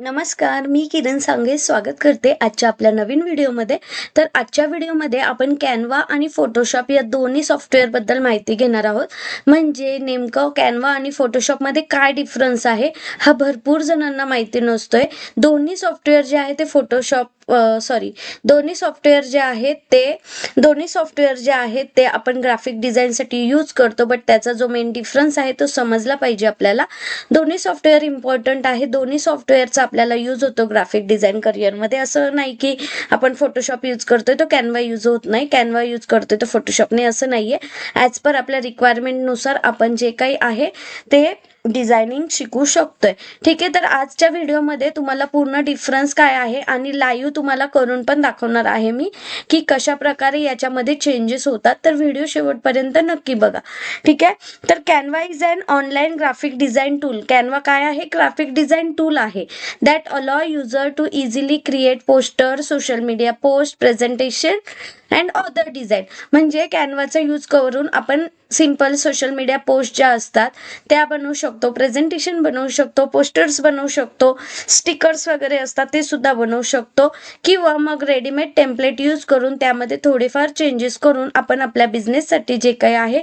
नमस्कार मी किरण सांगे स्वागत करते आजच्या आपल्या नवीन व्हिडिओमध्ये. तर आजच्या व्हिडिओमध्ये आपण कॅनवा आणि फोटोशॉप या दोन्ही सॉफ्टवेअरबद्दल माहिती घेणार आहोत. म्हणजे नेमकं कॅनवा आणि फोटोशॉपमध्ये काय डिफरन्स आहे हा भरपूर जणांना माहिती नसतोय. दोन्ही सॉफ्टवेअर जे आहे ते फोटोशॉप सॉरी दोन्ही सॉफ्टवेअर जे आहेत ते दोन्ही सॉफ्टवेअर जे आहेत ते आपण ग्राफिक डिझाईनसाठी यूज करतो बट त्याचा जो मेन डिफरन्स आहे तो समजला पाहिजे आपल्याला. दोन्ही सॉफ्टवेअर इम्पॉर्टंट आहे. दोन्ही सॉफ्टवेअरचा आपल्याला यूज होतो ग्राफिक डिझाईन करिअरमध्ये असं नाही की आपण फोटोशॉप यूज करतोय तो कॅनवा यूज होत नाही. कॅनवा यूज करतोय तो फोटोशॉप नाही. असं ॲज पर आपल्या रिक्वायरमेंटनुसार आपण जे काही आहे ते डिझायनिंग शिकू शकतोय. ठीक आहे तर आजच्या व्हिडिओमध्ये तुम्हाला पूर्ण डिफरन्स काय आहे आणि लाईव्ह तुम्हाला करून पण दाखवणार आहे मी की कशा प्रकारे याच्यामध्ये चेंजेस होतात. तर व्हिडिओ शेवटपर्यंत नक्की बघा. ठीक आहे तर Canva is an online graphic design tool Canva काय आहे? ग्राफिक डिझाईन टूल आहे that allow user to easily create poster social media post presentation and other design म्हणजे कॅनवाचा यूज करून आपण सिंपल सोशल मीडिया पोस्ट ज्या असतात त्या बनवू शकतो प्रेझेंटेशन बनवू शकतो पोस्टर्स बनवू शकतो स्टिकर्स वगैरे असतात ते सुद्धा बनवू शकतो. किंवा मग रेडीमेड टेम्पलेट यूज करून त्यामध्ये थोडेफार चेंजेस करून आपण आपल्या बिझनेससाठी जे काही आहे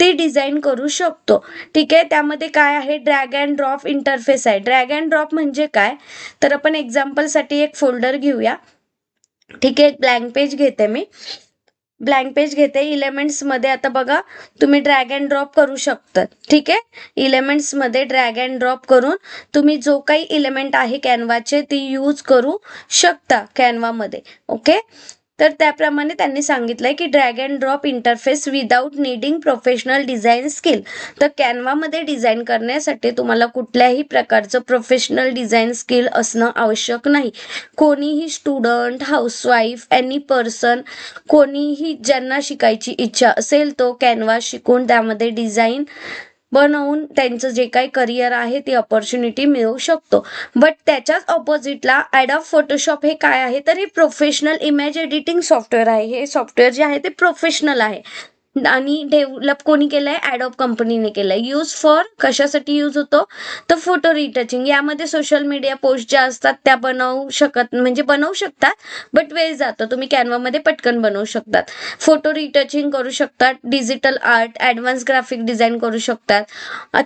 ते डिझाईन करू शकतो. ठीक आहे? त्यामध्ये काय आहे? ड्रॅग अँड ड्रॉप इंटरफेस आहे. ड्रॅग अँड ड्रॉप म्हणजे काय? तर आपण एक्झाम्पलसाठी एक फोल्डर घेऊया. ठीक आहे? एक ब्लँक पेज घेते मी. ब्लँक पेज घेते. इलेमेंट्समध्ये आता बघा तुम्ही ड्रॅग अँड ड्रॉप करू शकता ठीक आहे? इलेमेंट्समध्ये ड्रॅग अँड ड्रॉप करून तुम्ही जो काही इलेमेंट आहे कॅनवाचे ती यूज करू शकता कॅनवामध्ये ओके तर त्याप्रमाणे त्यांनी सांगितलंय की drag and drop interface without needing professional design skill तर कॅनवामध्ये डिझाईन करण्यासाठी तुम्हाला कुठल्याही प्रकारचं प्रोफेशनल डिझाईन स्किल असणं आवश्यक नाही. कोणीही स्टुडंट हाऊसवाईफ एनी पर्सन कोणीही ज्यांना शिकायची इच्छा असेल तो कॅनवा शिकून त्यामध्ये डिझाईन बनवून त्यांचं जे काही करिअर आहे ती ऑपॉर्च्युनिटी मिळवू शकतो. बट त्याच्याच ऑपोजिटला ॲडॉप फोटोशॉप हे काय आहे? तर हे प्रोफेशनल इमेज एडिटिंग सॉफ्टवेअर आहे. हे सॉफ्टवेअर जे आहे ते प्रोफेशनल आहे. आणि डेव्हलप कोणी केलंय? ॲडॉप कंपनीने केलंय. यूज फॉर कशासाठी यूज होतो? तर फोटो रिटचिंग यामध्ये सोशल मीडिया पोस्ट ज्या असतात त्या बनवू शकत म्हणजे बनवू शकतात बट वेळ जातो. तुम्ही कॅनवामध्ये पटकन बनवू शकतात. फोटो रिटचिंग करू शकतात. Digital art advance graphic design करू शकतात.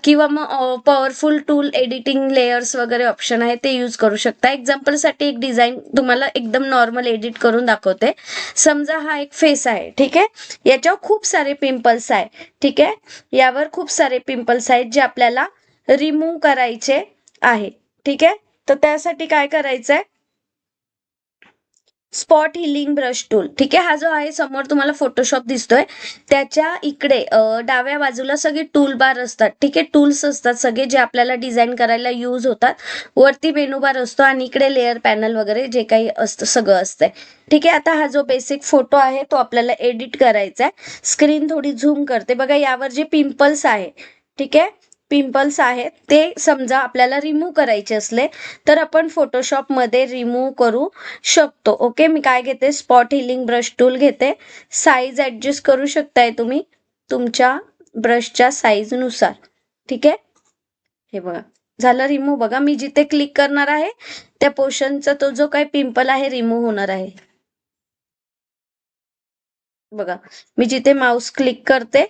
किंवा मग पॉवरफुल टूल एडिटिंग लेयर्स वगैरे ऑप्शन आहे ते यूज करू शकता. एक्झाम्पलसाठी एक डिझाईन तुम्हाला एकदम नॉर्मल एडिट करून दाखवते. समजा हा एक फेस आहे ठीक आहे? याच्यावर खूप सारे सारे पिंपल्स आहे. ठीक आहे? यावर खूप सारे पिंपल्स आहेत जे आपल्याला रिमूव्ह करायचे आहे. ठीक आहे? तर त्यासाठी काय करायचं आहे स्पॉट हिलिंग ब्रश टूल. ठीक आहे? हा जो आहे समोर तुम्हाला फोटोशॉप दिसतोय. त्याच्या इकडे डाव्या बाजूला सगळे टूल बार असतात. ठीक आहे? टूल्स असतात सगळे जे आपल्याला डिझाईन करायला यूज होतात. वरती मेनू बार असतो आणि इकडे लेअर पॅनल वगैरे जे काही असतं सगळं असतंय. ठीक आहे? आता हा जो बेसिक फोटो आहे तो आपल्याला एडिट करायचा आहे स्क्रीन थोडी झूम करते. बघा यावर जे पिंपल्स आहे. ठीक आहे? पिंपल्स आहेत ते समजा आपल्याला रिमूव्ह करायचे असले तर आपण फोटोशॉपमध्ये रिमूव्ह करू शकतो. ओके मी काय घेते? स्पॉट हिलिंग ब्रश टूल घेते. साईज ॲडजस्ट करू शकताय तुम्ही तुमच्या ब्रशच्या साईजनुसार ठीक आहे? हे बघा. झालं रिमूव्ह बघा मी जिथे क्लिक करणार आहे त्या पोर्शनचा तो जो काही पिंपल आहे रिमूव्ह होणार आहे. बघा. मी जिथे माऊस क्लिक करते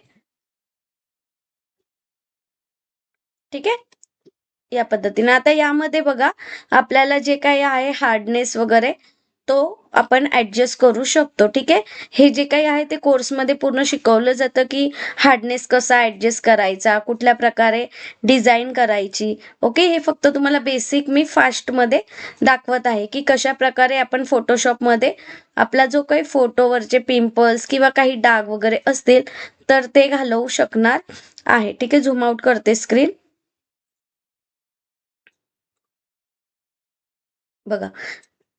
ठीक आहे? या पद्धतीने. आता यामध्ये बघा आपल्याला जे काही आहे हार्डनेस वगैरे तो आपण ऍडजस्ट करू शकतो ठीक आहे? हे जे काही आहे ते कोर्समध्ये पूर्ण शिकवलं जातं की हार्डनेस कसा ऍडजस्ट करायचा कुठल्या प्रकारे डिझाईन करायची. ओके हे फक्त तुम्हाला बेसिक मी फास्टमध्ये दाखवत आहे की कशा प्रकारे आपण फोटोशॉपमध्ये आपला जो काही फोटोवरचे पिंपल्स किंवा काही डाग वगैरे असतील तर ते घालवू शकणार आहे. ठीक आहे? झूम आउट करते स्क्रीन बघा.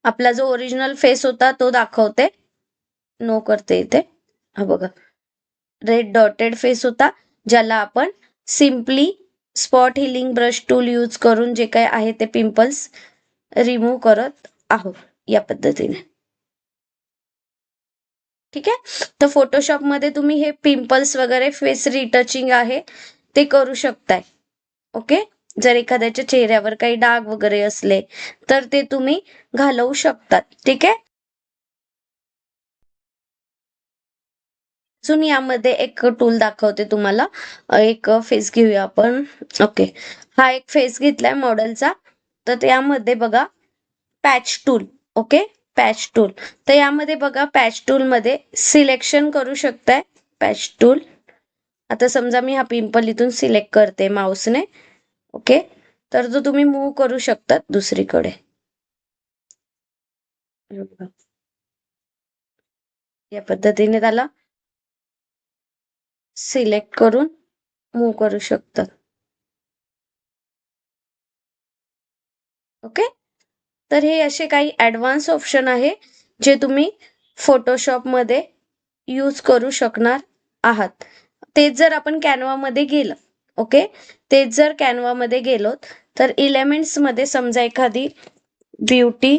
आपला जो ओरिजिनल फेस होता तो दाखवते. नो करते इथे. हा बघा. रेड डॉटेड फेस होता ज्याला आपण simply spot healing brush tool use करून जे काय आहे ते पिंपल्स रिमूव्ह करत आहोत या पद्धतीने. ठीक आहे? तर फोटोशॉपमध्ये तुम्ही हे पिंपल्स वगैरे फेस रिटचिंग आहे ते करू शकताय. ओके जर एखाद्याच्या चेहऱ्यावर काही डाग वगैरे असले तर ते तुम्ही घालवू शकतात. ठीक आहे? अजून यामध्ये एक टूल दाखवते तुम्हाला. एक फेस घेऊया आपण. ओके हा एक फेस घेतलाय मॉडेलचा तर त्यामध्ये बघा patch tool okay patch tool तर यामध्ये बघा पॅच टूल मध्ये सिलेक्शन करू शकताय. पॅच टूल आता समजा मी हा पिंपल इथून सिलेक्ट करते माऊसने ओके? तर तो तुम्ही मूव्ह करू शकतात दुसरीकडे. या पद्धतीने त्याला सिलेक्ट करून मूव्ह करू शकतात. ओके? तर हे असे काही ऍडव्हान्स ऑप्शन आहे जे तुम्ही फोटोशॉपमध्ये यूज करू शकणार आहात. तेच जर आपण कॅनवामध्ये गेलं ओके? तेच जर कॅनवा मध्ये गेलो तर इलेमेंट्समध्ये समजा एखादी ब्युटी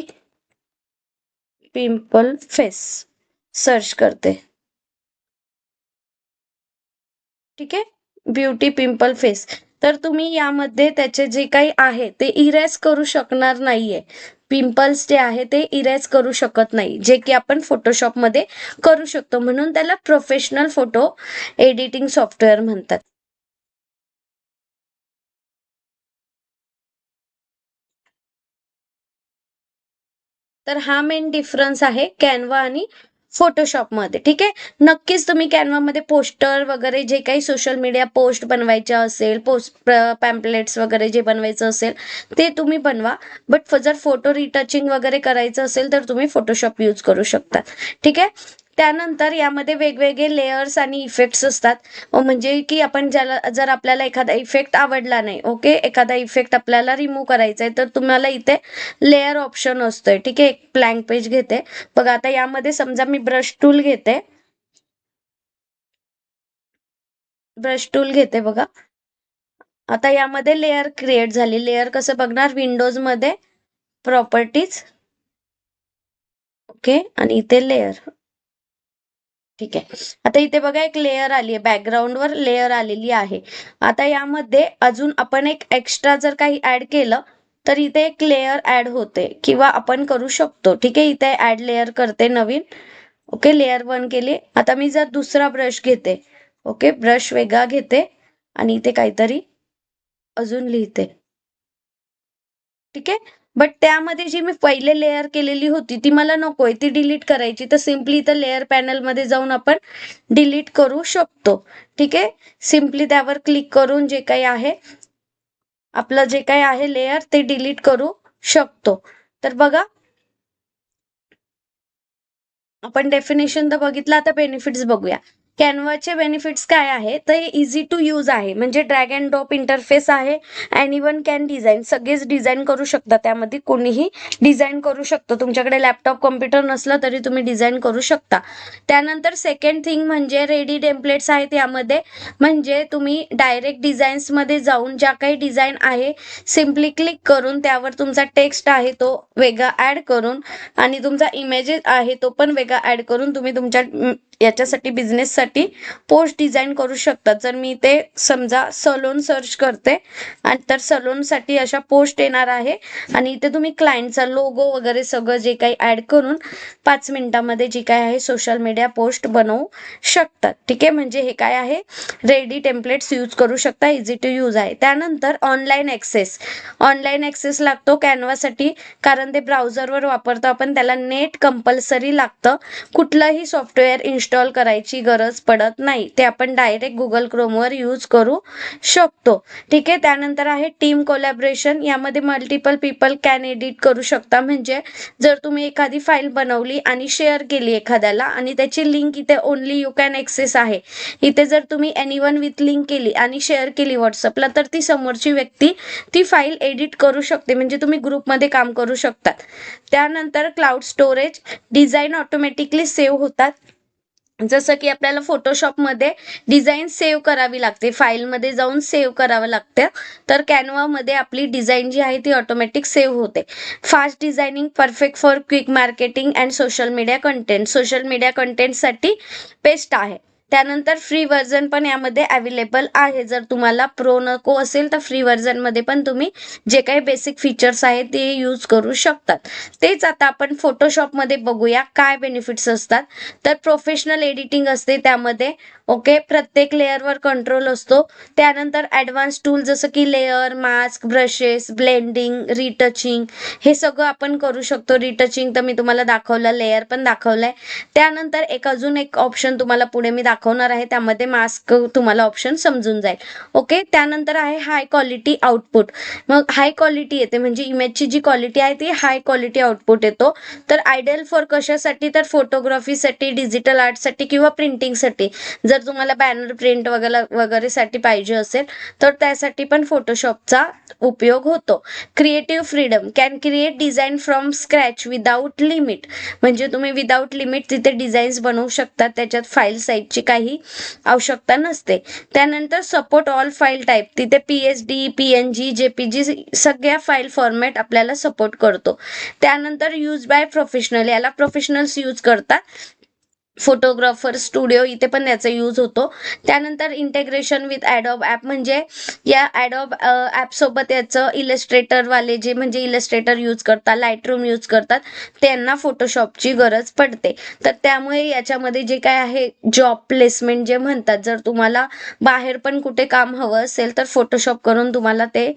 पिंपल फेस सर्च करते. ठीक आहे? ब्युटी पिंपल फेस तर तुम्ही यामध्ये त्याचे जे काही आहे ते इरेज करू शकणार नाहीये. पिंपल्स जे आहे ते इरेज करू शकत नाही. जे की आपण फोटोशॉपमध्ये करू शकतो. म्हणून त्याला प्रोफेशनल फोटो एडिटिंग सॉफ्टवेअर म्हणतात. तर हा मेन डिफरन्स आहे कॅनवा आणि फोटोशॉपमध्ये ठीक आहे? नक्कीच तुम्ही कॅनवामध्ये पोस्टर वगैरे जे काही सोशल मीडिया पोस्ट बनवायच्या असेल पोस्ट पॅम्पलेट्स वगैरे जे बनवायचं असेल ते तुम्ही बनवा. बट जर फोटो रिटचिंग वगैरे करायचं असेल तर तुम्ही फोटोशॉप यूज करू शकता. ठीक आहे? त्यानंतर यामध्ये वेगवेगळे लेयर्स आणि इफेक्ट्स असतात. म्हणजे की आपण ज्याला जर आपल्याला एखादा इफेक्ट आवडला नाही ओके एखादा इफेक्ट आपल्याला रिमूव्ह करायचा आहे तर तुम्हाला इथे लेअर ऑप्शन असतोय. ठीक आहे? एक प्लँक पेज घेते. बघा आता यामध्ये समजा मी ब्रश टूल घेते. ब्रश टूल घेते बघा. आता यामध्ये लेअर क्रिएट झाली. लेअर कसं बघणार? विंडोजमध्ये प्रॉपर्टीज ओके आणि इथे लेअर ठीक आहे. आता इथे बघा एक लेअर आली आहे. बॅकग्राऊंड वर लेअर आलेली आहे. आता यामध्ये अजून आपण एक एक्स्ट्रा जर काही ऍड केलं तर इथे एक लेअर ऍड होते. किंवा आपण करू शकतो. ठीक आहे इथे ऍड लेअर करते नवीन. ओके लेअर वन केली. आता मी जर दुसरा ब्रश घेते. ओके ब्रश वेगळा घेते. आणि इथे काहीतरी अजून लिहिते. ठीक आहे? बट त्यामध्ये जी मी पहिले लेअर केलेली होती ती मला नकोय. ती डिलीट करायची. तर सिम्पली इथं लेअर पॅनलमध्ये जाऊन आपण डिलीट करू शकतो. ठीक आहे? सिम्पली त्यावर क्लिक करून जे काही आहे आपलं जे काही आहे लेअर ते डिलीट करू शकतो. तर बघा आपण डेफिनेशन तर बघितलं. आता बेनिफिट्स बघूया. कॅनवाचे बेनिफिट्स काय आहे? तर हे इझी टू यूज आहे. म्हणजे ड्रॅग अँड ड्रॉप इंटरफेस आहे. अँड इवन कॅन डिझाईन सगळेच डिझाईन करू शकता. त्यामध्ये कोणीही डिझाईन करू शकतो. तुमच्याकडे लॅपटॉप कॉम्प्युटर नसला तरी तुम्ही डिझाईन करू शकता. त्यानंतर सेकंड थिंग म्हणजे रेडी टेम्पलेट्स आहेत यामध्ये. म्हणजे तुम्ही डायरेक्ट डिझाईन्समध्ये जाऊन ज्या काही डिझाईन आहे सिम्पली क्लिक करून त्यावर तुमचा टेक्स्ट आहे तो वेगळा ऍड करून आणि तुमचा इमेजेस आहे तो पण वेगळा ऍड करून तुम्ही तुमच्या याच्यासाठी बिझनेस साठी पोस्ट डिझाईन करू शकता. जर मी ते समजा सलोन सर्च करते आणि तर सलोनसाठी अशा पोस्ट येणार आहे. आणि इथे तुम्ही क्लायंटचा लोगो वगैरे सगळं जे काही ऍड करून पाच मिनिटामध्ये जी काय आहे सोशल मीडिया पोस्ट बनवू शकतात. ठीक आहे? म्हणजे हे काय आहे? रेडी टेम्पलेट्स यूज करू शकता इझी टू यूज आहे. त्यानंतर ऑनलाईन ऍक्सेस ऑनलाईन ऍक्सेस लागतो कॅनवासाठी कारण ते ब्राउझरवर वापरतो आपण. त्याला नेट कंपल्सरी लागतं. कुठलंही सॉफ्टवेअर इन्स्टॉल करायची गरज पडत नाही ते आपण डायरेक्ट गुगल क्रोमवर यूज करू शकतो. ठीक आहे त्यानंतर आहे टीम कोलॅबरेशन यामध्ये मल्टिपल पीपल कॅन एडिट करू शकता. म्हणजे जर तुम्ही एखादी फाईल बनवली आणि शेअर केली एखाद्याला आणि त्याची लिंक इथे ओनली यू कॅन एक्सेस आहे. इथे जर तुम्ही एनी वन विथ लिंक केली आणि शेअर केली व्हॉट्सअपला तर ती समोरची व्यक्ती ती फाईल एडिट करू शकते. म्हणजे तुम्ही ग्रुपमध्ये काम करू शकतात. त्यानंतर cloud storage design automatically save होतात. जसं की आपल्याला फोटोशॉपमध्ये डिझाईन सेव्ह करावी लागते. फाईलमध्ये जाऊन सेव्ह करावं लागतं. तर कॅनवामध्ये आपली डिझाईन जी आहे ती ऑटोमॅटिक सेव्ह होते. Fast designing perfect for quick marketing and social media content social media कंटेंटसाठी best आहे. त्यानंतर फ्री व्हर्जन पण यामध्ये अवेलेबल आहे. जर तुम्हाला प्रो नको असेल तर फ्री व्हर्जनमध्ये पण तुम्ही जे काही बेसिक फीचर्स आहेत ते यूज करू शकतात. तेच आता आपण फोटोशॉपमध्ये बघूया काय बेनिफिट्स असतात. तर प्रोफेशनल एडिटिंग असते त्यामध्ये. ओके प्रत्येक लेअरवर कंट्रोल असतो. त्यानंतर ॲडव्हान्स टूल जसं की layer mask brushes blending retouching हे सगळं आपण करू शकतो. रिटचिंग तर मी तुम्हाला दाखवलं लेअर पण दाखवलं आहे त्यानंतर एक अजून एक ऑप्शन तुम्हाला पुढे मी दाखवणार आहे त्यामध्ये मास्क तुम्हाला ऑप्शन समजून जाईल. ओके त्यानंतर आहे हाय क्वालिटी आउटपुट मग हाय क्वालिटी येते म्हणजे इमेजची जी क्वालिटी आहे ती हाय क्वालिटी आउटपुट येतो. तर आयडियल फॉर कशासाठी? तर फोटोग्राफीसाठी डिजिटल आर्टसाठी किंवा प्रिंटिंगसाठी जर तुम्हाला बॅनर प्रिंट वगैरे वगैरेसाठी पाहिजे असेल तर त्यासाठी पण फोटोशॉपचा उपयोग होतो. Creative freedom can create design from scratch without limit म्हणजे तुम्ही विदाऊट लिमिट तिथे डिझाईन्स बनवू शकता त्याच्यात फाईल साईजची काही आवश्यकता नसते. त्यानंतर सपोर्ट ऑल फाईल टाईप तिथे P H D P N G J P G सगळ्या फाईल फॉर्मॅट आपल्याला सपोर्ट करतो. त्यानंतर यूज बाय प्रोफेशनल याला प्रोफेशनल्स यूज करतात. फोटोग्राफर स्टुडिओ इथे पण याचा यूज होतो. त्यानंतर इंटेग्रेशन विथ ॲडॉब ॲप म्हणजे या ॲडॉब ॲपसोबत याचं इलस्ट्रेटरवाले जे म्हणजे इलस्ट्रेटर यूज करतात लाईटरूम यूज करतात त्यांना फोटोशॉपची गरज पडते. तर त्यामुळे याच्यामध्ये जे काय आहे जॉब प्लेसमेंट जे म्हणतात जर तुम्हाला बाहेर पण कुठे काम हवं असेल तर फोटोशॉप करून तुम्हाला ते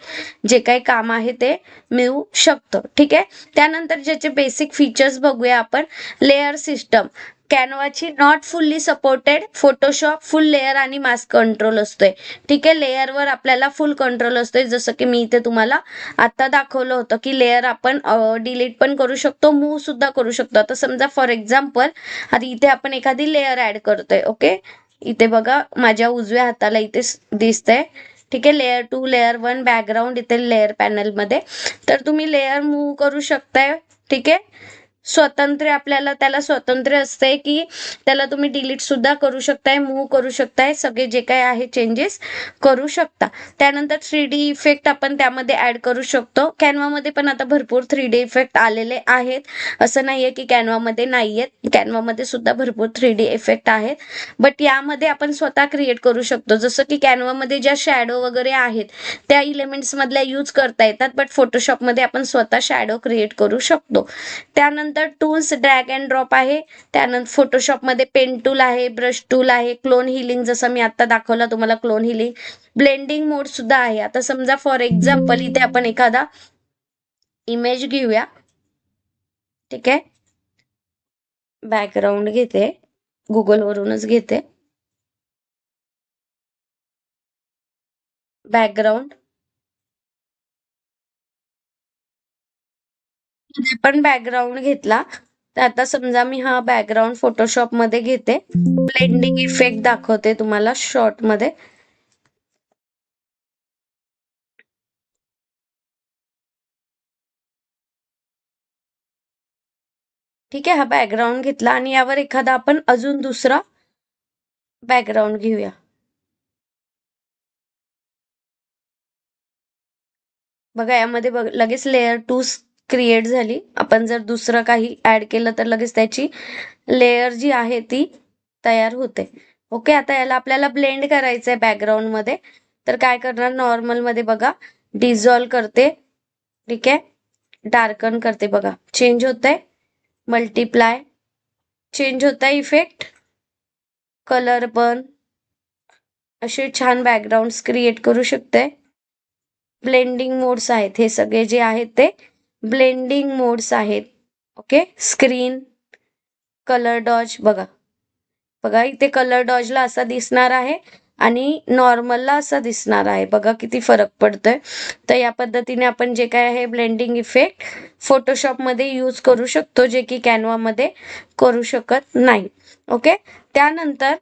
जे काही काम आहे ते मिळू शकतं. ठीक आहे? त्यानंतर ज्याचे बेसिक फीचर्स बघूया आपण. Layer system कॅनवाची not fully supported Photoshop full layer आणि मास्क कंट्रोल असतोय. ठीक आहे लेअरवर आपल्याला फुल कंट्रोल असतोय. जसं की मी इथे तुम्हाला आता दाखवलं होतं की लेअर आपण डिलीट पण करू शकतो मूव्ह सुद्धा करू शकतो. आता समजा फॉर एक्झाम्पल आता इथे आपण एखादी लेअर ऍड करतोय ओके इथे बघा माझ्या उजव्या हाताला इथे दिसतंय. ठीक आहे layer two layer one background इथे लेअर पॅनलमध्ये तर तुम्ही लेअर मूव्ह करू शकताय ठीक आहे? स्वातंत्र्य आपल्याला त्याला स्वातंत्र्य असते की त्याला तुम्ही डिलीट सुद्धा करू शकताय मूव्ह करू शकताय सगळे जे काय आहे चेंजेस करू शकता. त्यानंतर थ्री डी इफेक्ट आपण त्यामध्ये ऍड करू शकतो. कॅनवामध्ये पण आता भरपूर थ्री डी इफेक्ट आलेले आहेत. असं नाहीये की कॅनवामध्ये नाही आहेत कॅनवामध्ये सुद्धा भरपूर थ्री डी इफेक्ट आहेत. बट यामध्ये आपण स्वतः क्रिएट करू शकतो. जसं की कॅनवामध्ये ज्या शॅडो वगैरे आहेत त्या इलेमेंट्स मधल्या यूज करता येतात बट फोटोशॉपमध्ये आपण स्वतः शॅडो क्रिएट करू शकतो. त्यानंतर टूल्स ड्रॅग अँड ड्रॉप आहे. त्यानंतर फोटोशॉपमध्ये पेन टूल आहे ब्रश टूल आहे क्लोन हिलिंग जसं मी आता दाखवलं तुम्हाला क्लोन हिलिंग ब्लेंडिंग मोड सुद्धा आहे. आता समजा फॉर एक्झाम्पल इथे आपण एखादा इमेज घेऊया. ठीक आहे? बॅकग्राऊंड घेते. गुगल वरूनच घेते. बॅकग्राऊंड पण बॅकग्राऊंड घेतला. तर आता समजा मी हा बॅकग्राऊंड फोटोशॉपमध्ये घेते. ब्लेंडिंग इफेक्ट दाखवते तुम्हाला शॉर्टमध्ये. ठीक आहे हा बॅकग्राऊंड घेतला आणि यावर एखादा आपण अजून दुसरा बॅकग्राऊंड घेऊया. बघा यामध्ये बघ लगेच लेअर टू क्रिएट झाली. आपण जर दुसरं काही ऍड केलं तर लगेच त्याची लेअर जी आहे ती तयार होते. ओके आता याला आपल्याला ब्लेंड करायचं आहे बॅकग्राऊंडमध्ये. तर काय करणार? नॉर्मलमध्ये बघा डिझॉल्व करते. ठीक आहे? डार्कन करते बघा. चेंज होत आहे मल्टिप्लाय चेंज होत आहे इफेक्ट कलर पण. असे छान बॅकग्राऊंड क्रिएट करू शकते. ब्लेंडिंग मोड्स आहेत. हे सगळे जे आहेत ते ब्लेंडिंग मोड्स आहेत. ओके? स्क्रीन कलर डॉज बघा. बघा इथे कलर डॉजला असा दिसणार आहे आणि नॉर्मलला असा दिसणार आहे. बघा किती फरक पडतोय. तर या पद्धतीने आपण जे काय आहे ब्लेंडिंग इफेक्ट फोटोशॉपमध्ये यूज करू शकतो जे की कॅनवामध्ये करू शकत नाही. ओके? त्यानंतर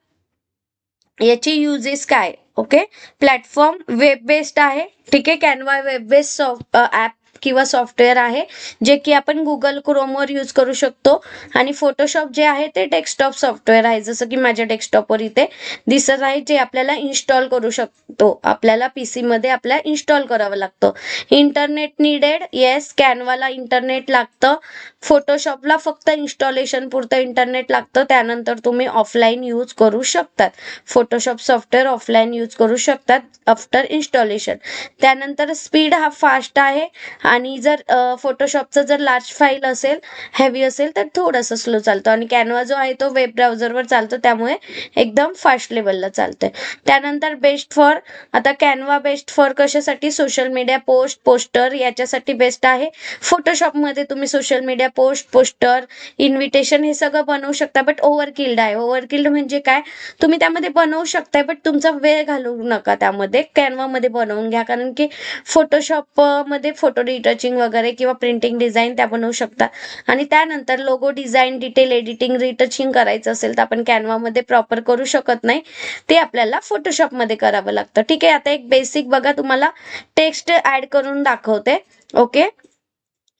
याची युजेस काय? ओके? प्लॅटफॉर्म वेब बेस्ड आहे. ठीक आहे? कॅनवा वेब बेस्ड ॲप किंवा सॉफ्टवेअर आहे जे की आपण गुगल क्रोमवर यूज करू शकतो. आणि फोटोशॉप जे आहे ते डेस्कटॉप सॉफ्टवेअर आहे. जसं की माझ्या डेस्कटॉपवर इथे दिसत आहे जे आपल्याला इन्स्टॉल करू शकतो. आपल्याला पीसी मध्ये आपल्या इन्स्टॉल करावं लागतं. इंटरनेट निडेड येस कॅनवाला इंटरनेट लागतं. फोटोशॉपला फक्त इन्स्टॉलेशन पुरतं इंटरनेट लागतं. त्यानंतर तुम्ही ऑफलाईन यूज करू शकतात. फोटोशॉप सॉफ्टवेअर ऑफलाईन यूज करू शकतात आफ्टर इन्स्टॉलेशन त्यानंतर स्पीड हा फास्ट आहे. आणि जर फोटोशॉपचं जर लार्ज फाईल असेल हेवी असेल तर थोडंसं स्लो चालतो. आणि कॅनवा जो आहे तो वेब ब्राउझरवर चालतो. त्यामुळे एकदम फास्ट लेवलला चालतंय. त्यानंतर बेस्ट फॉर आता कॅनवा बेस्ट फॉर कशासाठी? सोशल मीडिया पोस्ट पोस्टर याच्यासाठी बेस्ट आहे. फोटोशॉपमध्ये तुम्ही social media post poster invitation हे सगळं बनवू शकता बट ओव्हरकिल्ड आहे. ओव्हरकिल्ड म्हणजे काय? तुम्ही त्यामध्ये बनवू शकताय बट तुमचा वेळ घालवू नका त्यामध्ये. कॅनवामध्ये बनवून घ्या. कारण की फोटोशॉपमध्ये फोटो टचिंग वगैरे किंवा प्रिंटिंग डिझाईन त्या बनवू शकता. आणि त्यानंतर logo design detail editing retouching करायचं असेल तर आपण कॅनवामध्ये प्रॉपर करू शकत नाही. ते आपल्याला फोटोशॉपमध्ये करावं लागतं. ठीक आहे आता एक बेसिक बघा तुम्हाला. टेक्स्ट ॲड करून दाखवते. ओके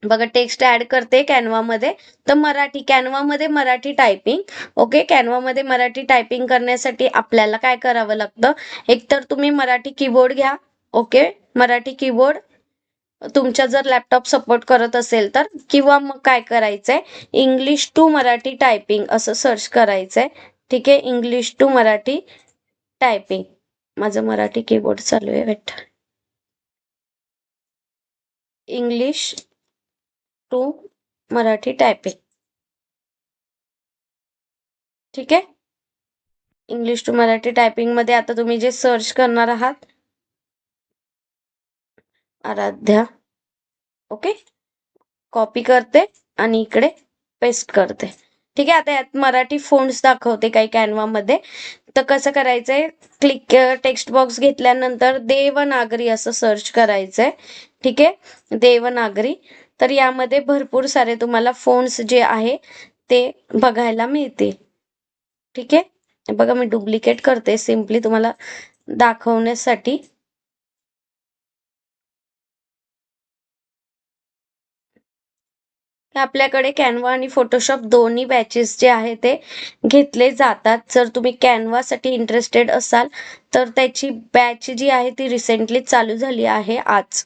बघा टेक्स्ट ऍड करते कॅनवामध्ये तर मराठी कॅनवामध्ये मराठी टायपिंग ओके कॅनवामध्ये मराठी टायपिंग करण्यासाठी आपल्याला काय करावं लागतं? एकतर तुम्ही मराठी कीबोर्ड घ्या. ओके मराठी कीबोर्ड तुमच्या जर लॅपटॉप सपोर्ट करत असेल तर किंवा मग काय करायचंय? इंग्लिश टू मराठी टायपिंग असं सर्च करायचंय. ठीक आहे? इंग्लिश टू मराठी टायपिंग माझं मराठी कीबोर्ड चालू आहे wait English to Marathi typing ठीक आहे? इंग्लिश टू मराठी टायपिंगमध्ये आता तुम्ही जे सर्च करणार आहात आराध्या. ओके? कॉपी करते आणि इकडे पेस्ट करते. ठीक आहे आता यात मराठी फोन्स दाखवते काही कॅनवामध्ये तर कसं करायचंय? क्लिक टेक्स्ट बॉक्स घेतल्यानंतर देवनागरी असं सर्च करायचंय. ठीक आहे? देवनागरी. तर यामध्ये भरपूर सारे तुम्हाला फोन्स जे आहे ते बघायला मिळते ठीक आहे? बघा मी डुप्लिकेट करते. सिम्पली तुम्हाला दाखवण्यासाठी. आपल्याकडे कॅनवा आणि फोटोशॉप दोन्ही बॅचेस जे आहे ते घेतले जातात. जर तुम्ही कॅनवासाठी इंटरेस्टेड असाल तर त्याची बॅच जी आहे ती रिसेंटली चालू झाली आहे आज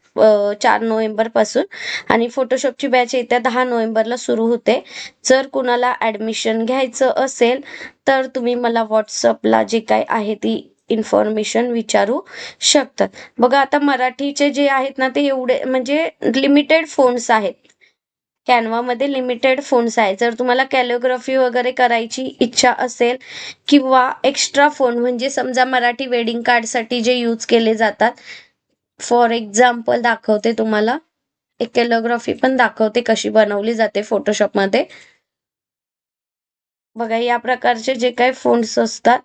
चार नोव्हेंबरपासून आणि फोटोशॉपची बॅच येत्या दहा नोव्हेंबरला सुरू होते. जर कुणाला ॲडमिशन घ्यायचं असेल तर तुम्ही मला व्हॉट्सअपला जे काय आहे ती इन्फॉर्मेशन विचारू शकतात. बघा आता मराठीचे जे आहेत ना ते एवढे म्हणजे लिमिटेड फोन्स आहेत. कॅनवामध्ये लिमिटेड फोन्स आहे जर तुम्हाला कॅलिओग्राफी वगैरे करायची इच्छा असेल किंवा एक्स्ट्रा फोन म्हणजे समजा मराठी वेडिंग कार्डसाठी जे यूज केले जातात. फॉर एक्झाम्पल दाखवते तुम्हाला. एक कॅलिओग्राफी पण दाखवते कशी बनवली जाते फोटोशॉपमध्ये बघा या प्रकारचे जे काही फोन्स असतात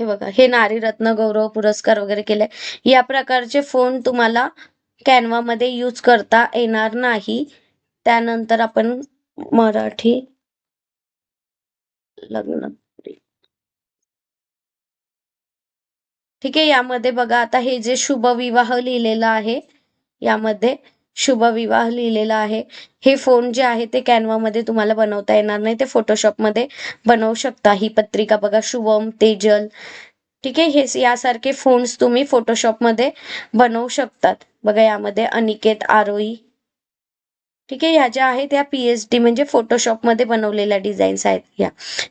हे बघा हे नारी रत्न गौरव पुरस्कार वगैरे केले या प्रकारचे फोन तुम्हाला कॅनवामध्ये यूज करता येणार नाही. त्यानंतर आपण मराठी लग्न ठीक आहे यामध्ये बघा आता हे जे शुभ विवाह लिहिलेलं आहे यामध्ये शुभविवाह लिहिलेला आहे. हे फोन जे आहे ते कॅनवामध्ये तुम्हाला बनवता येणार नाही. ते फोटोशॉपमध्ये बनवू शकता. ही पत्रिका बघा शुभम तेजल. ठीक आहे? हे यासारखे फोन्स तुम्ही फोटोशॉपमध्ये बनवू शकतात. बघा यामध्ये अनिकेत आरोई ठीक आहे? ह्या ज्या आहेत त्या पीएच डी म्हणजे फोटोशॉपमध्ये बनवलेल्या डिझाईन्स आहेत. या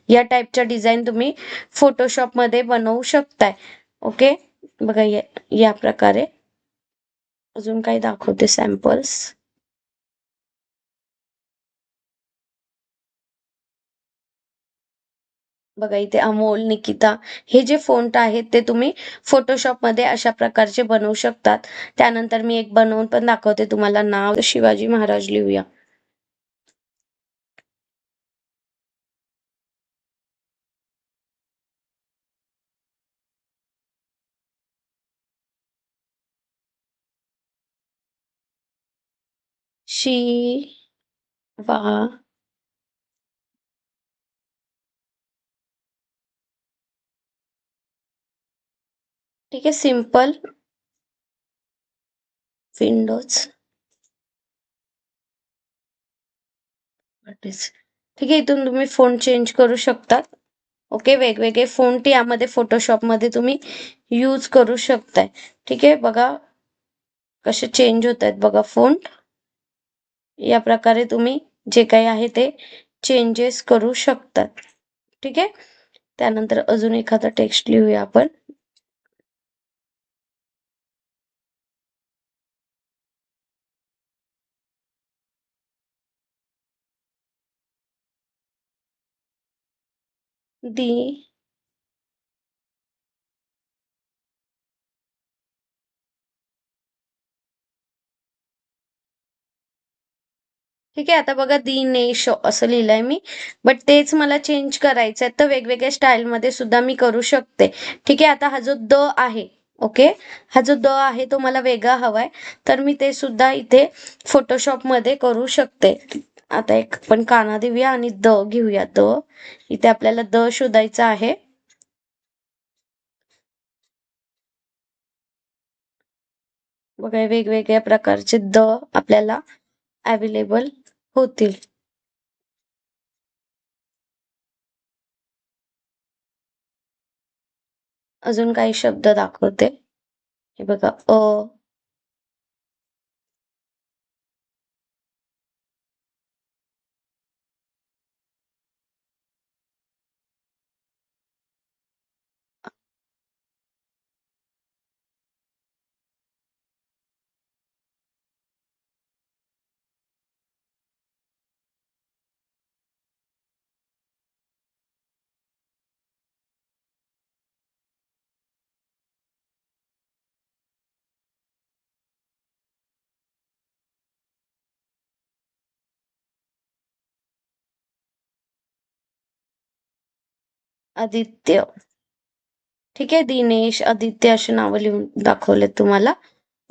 या टाईपच्या डिझाईन तुम्ही फोटोशॉपमध्ये बनवू शकताय. ओके बघा या या प्रकारे. अजून काही दाखवते सॅम्पल्स बघा इथे अमोल निकिता हे जे फोन्ट आहेत ते तुम्ही फोटोशॉपमध्ये अशा प्रकारचे बनवू शकतात त्यानंतर मी एक बनवून पण दाखवते तुम्हाला नाव शिवाजी महाराज लिहूया she वा. ठीक आहे सिंपल. विंडोज. ठीक आहे इथून तुम्ही फोन चेंज करू शकतात. ओके वेगवेगळे फोन यामध्ये फोटोशॉपमध्ये तुम्ही यूज करू शकताय. ठीक आहे बघा कसे चेंज होत आहेत बघा फोन. या प्रकारे तुम्ही जे काही आहे ते चेंजेस करू शकतात. ठीक आहे? त्यानंतर अजून एखादा टेक्स्ट लिहूया आपण. दी ठीक आहे आता बघा दिनेश असं लिहिलंय मी बट तेच मला चेंज करायचं आहे तर वेगवेगळ्या स्टाईलमध्ये सुद्धा मी करू शकते. ठीक आहे आता हा जो द आहे ओके हा जो द आहे तो मला वेगळा हवाय. तर मी ते सुद्धा इथे फोटोशॉपमध्ये करू शकते. आता एक पण काना देऊया आणि द घेऊया. द इथे आपल्याला द शोधायचा आहे. बघा वेगवेगळ्या प्रकारचे द आपल्याला अवेलेबल होतील. अजून काही शब्द दाखवते. हे बघा अ आदित्य. ठीक आहे दिनेश आदित्य अशी नावं लिहून दाखवले तुम्हाला.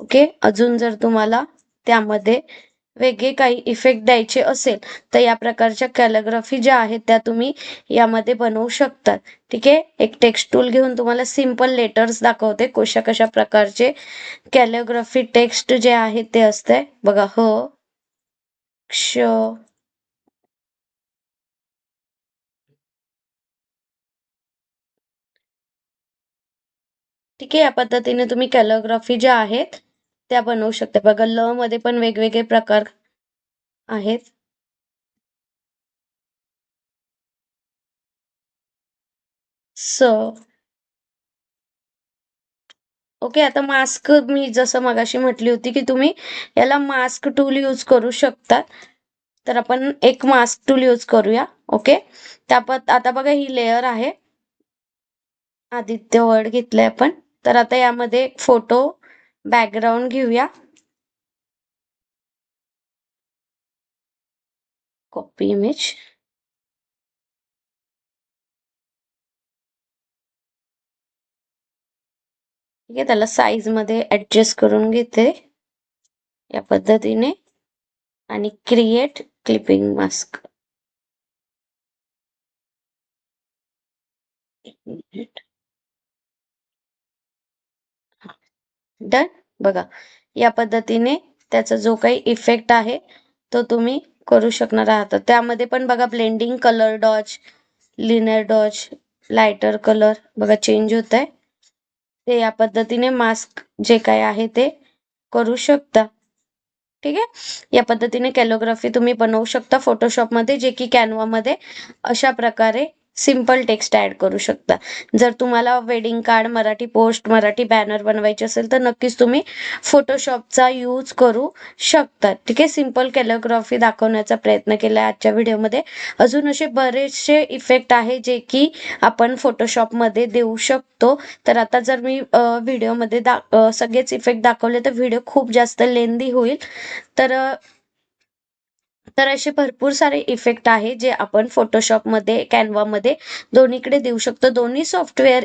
ओके अजून जर तुम्हाला त्यामध्ये वेगळे काही इफेक्ट द्यायचे असेल तर या प्रकारच्या कॅलिग्राफी ज्या आहेत त्या तुम्ही यामध्ये बनवू शकतात. ठीक आहे? एक टेक्स्ट टूल घेऊन तुम्हाला सिंपल लेटर्स दाखवते कशा कशा प्रकारचे कॅलिग्राफी टेक्स्ट जे आहे ते असते बघा ह क्ष ठीक आहे या पद्धतीने तुम्ही कॅलोग्राफी ज्या आहेत त्या बनवू शकता. बघा ल मध्ये पण वेगवेगळे प्रकार आहेत. स. ओके आता मास्क मी जसं मगाशी म्हटली होती की तुम्ही याला मास्क टूल यूज करू शकता तर आपण एक मास्क टूल यूज करूया. ओके त्या आता बघा ही लेअर आहे. आदित्य वर्ड घेतलंय आपण. तर आता यामध्ये फोटो बॅकग्राऊंड घेऊया. कॉपी इमेज ठीक आहे त्याला साईजमध्ये ऍडजस्ट करून घेते. या पद्धतीने. आणि क्रिएट क्लिपिंग मास्क डन बघा या पद्धतीने त्याचा जो काही इफेक्ट आहे तो तुम्ही करू शकणार आहात. त्यामध्ये पण बघा blending colour dodge linear dodge lighter colour बघा चेंज होत आहे ते या पद्धतीने मास्क जे काय आहे ते करू शकता. ठीक आहे? या पद्धतीने कॅलोग्राफी तुम्ही बनवू शकता. फोटोशॉपमध्ये जे की कॅनवामध्ये अशा प्रकारे सिंपल टेक्स्ट ऍड करू शकता. जर तुम्हाला wedding card Marathi post Marathi banner बनवायचे असेल तर नक्कीच तुम्ही फोटोशॉपचा यूज करू शकता. ठीक आहे? सिंपल कॅलोग्राफी दाखवण्याचा प्रयत्न केला आजच्या व्हिडिओमध्ये अजून असे बरेचसे इफेक्ट आहे जे की आपण फोटोशॉपमध्ये देऊ शकतो. तर आता जर मी व्हिडिओमध्ये दा सगळेच इफेक्ट दाखवले तर व्हिडिओ खूप जास्त लेंदी होईल. तर तर असे भरपूर सारे इफेक्ट आहे जे आपण फोटोशॉपमध्ये कॅनवामध्ये दोन्हीकडे देऊ शकतो. दोन्ही सॉफ्टवेअर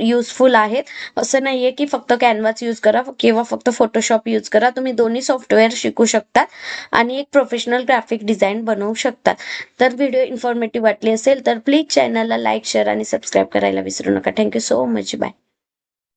युजफुल आहेत. असं नाही आहे की फक्त कॅनवाच यूज करा किंवा फक्त फोटोशॉप यूज करा. तुम्ही दोन्ही सॉफ्टवेअर शिकू शकता आणि एक प्रोफेशनल ग्राफिक डिझाईन बनवू शकता तर व्हिडिओ इन्फॉर्मेटिव्ह वाटली असेल तर प्लीज चॅनलला लाईक शेअर आणि सबस्क्राईब करायला विसरू नका. Thank you so much bye